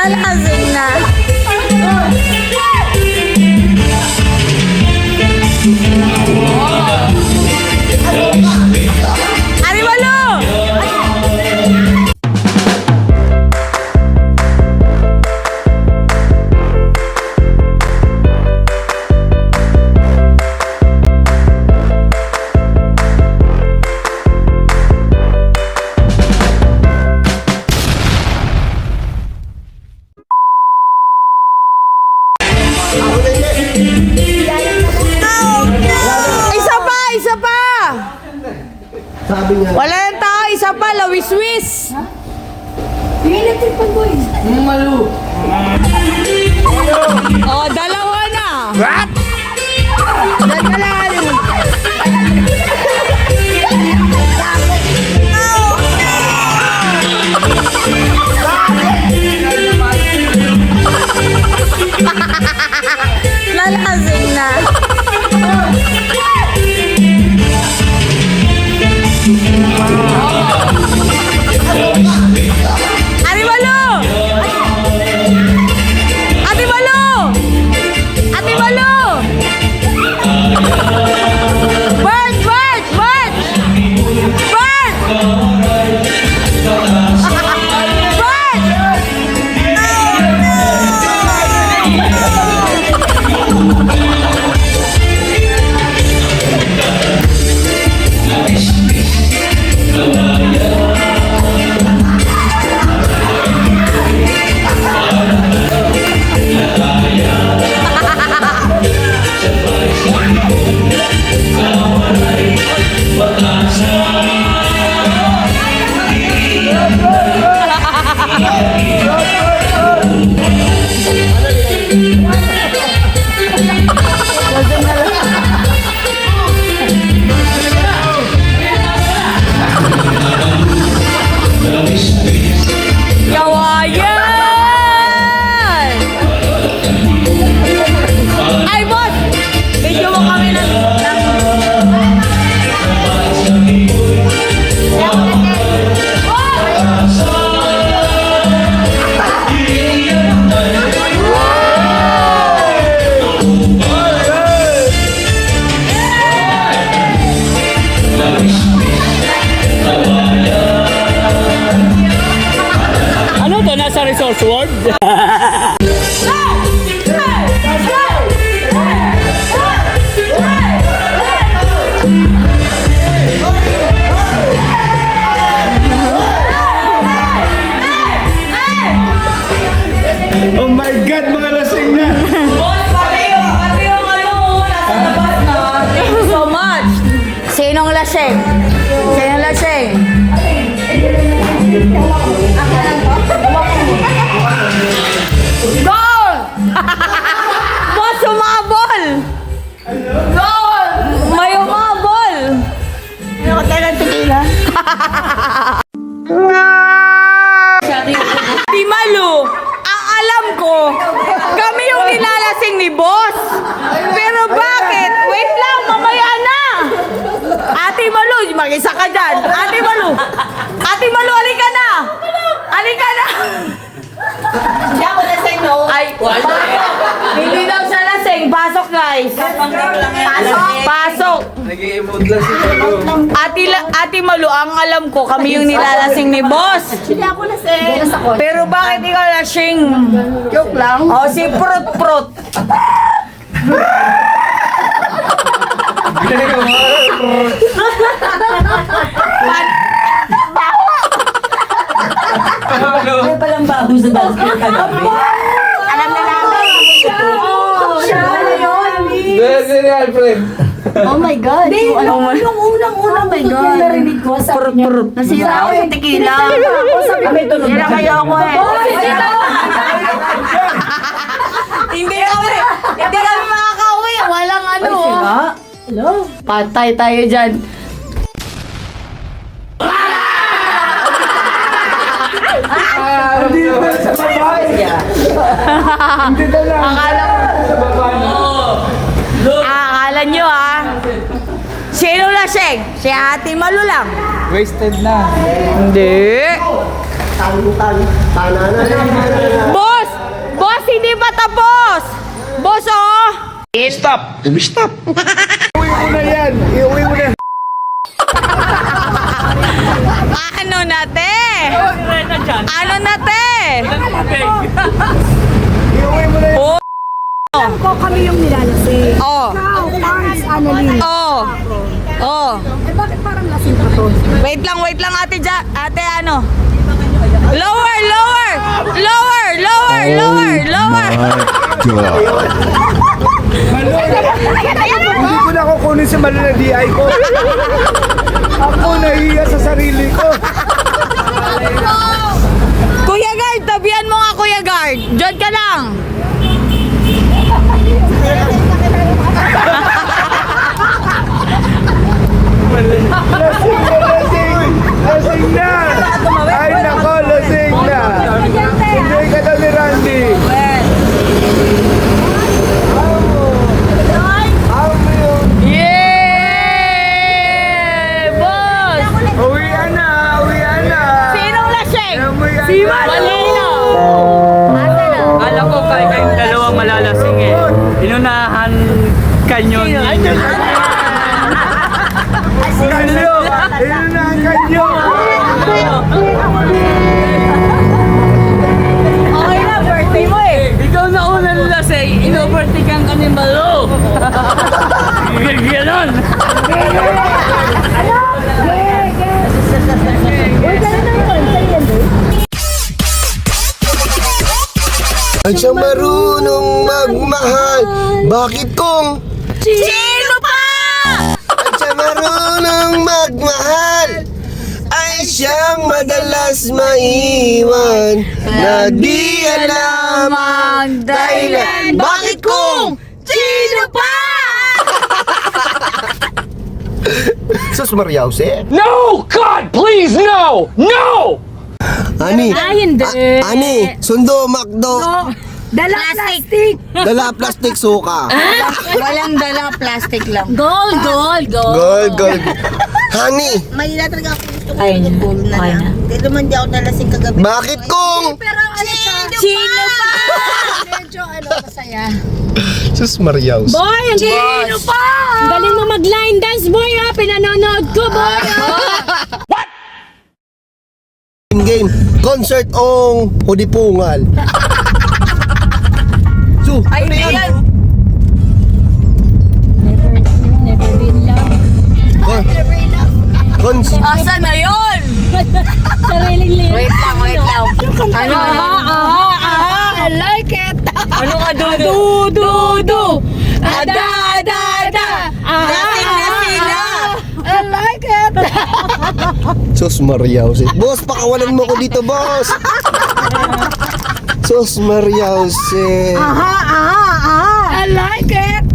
Lalasing tao, isa pa, lawiswis! malu. Oh, dalawa na! What? Dalawa. Lalasing na. Di Malu, ang alam ko, kami yung nilalasing ni boss. Pero bakit? Wait lang, mamaya na. Ate Malu, mag-isa ka dyan. Ate Malu, Ate Malu, alika na. Alika na. Hindi ako lasing, no? Ay, Hindi daw siya lasing. Pasok, guys. Pasok. Pasok. Nag-i-emote lang si Malu. Ate, La- Ate Malu, ang alam ko, kami yung nilalasing ni boss. Hindi ako lasing. Pero bakit ikaw lasing? Joke lang. O, si Prut Prut. Palang bago sa basket kagabi. Alam na namin. Siya na yun. Dahil ni Alfred. Oh my God. Di, Oh my- yung unang-unang oh my God. narinig ko, sabi niya, nasira ako yung tequila. Kami tulog Nasira kayo ako eh. Hindi kami, hindi kami makakauwi. Walang ano. Hello? Patay tayo dyan. Hindi naman sa babae. Hindi na lang. Akala Sa. Ah, akala nyo ah. Lasing? Si Ate Malu lang. Wasted na. Hindi. Boss! Boss, hindi pa tapos! Boss, oh! Stop! Stop! Iuwi mo na yan! Iuwi mo na! Ano na, te? Ano na, te? Iuwi mo na yan! Oh! Alam ko kami yung nilalasing. Oh! Ikaw, Pards, Annalyn. Oh! Oh! Eh bakit parang lasing ka to? Wait lang, wait lang, ate ja, ate ano? Lower, lower! Lower, lower, lower, lower! Hindi ko na kukunin si Malo na DI ko. Ako nahiya sa sarili ko. Kanyo ni... Kanyo! Ayun na ang kanyo! Okay na, birthday mo eh. Ikaw na unang lasing, inovertikan ka ni Malo. Ganon. Ang siya marunong magmahal Bakit kung Sino pa? Ang siya marunong magmahal Ay siyang madalas maiwan Na di alam ang dahilan Bakit kung Sino pa? Sus Mariause No! God, please, no! No! Ani Ay, hindi. A- Ani Sundo Makdo Dala plastic. Dala plastic suka Walang dala, plastic lang. Gold, gold, gold. Gold gold Honey Mahina talaga ako gusto ko Ay, yung puro na lang. Hindi naman di ako nalasing kagabi. Bakit kung Pero ano siya? Sino pa? Medyo ano, masaya. Sus Mariause Boy, ang Sino pa? Ang galing mo mag-line dance, boy, ha? Pinanonood ko, boy, ha? game concert ong hudipungal So, Ay, hindi yan. Never been loved. Con- Asa na yun? Sariling lyrics. Wait lang, wait lang. Ano? Ah, ah, ah, I like it. Ano ka, Dudu? Du, du, du. Ah, da, da, da. Ah, Lasing na sila. I like it. Sus Mariause. Boss, pakawalan mo ko dito, boss. Sus Mariause. Ah, ah, ah. I like it.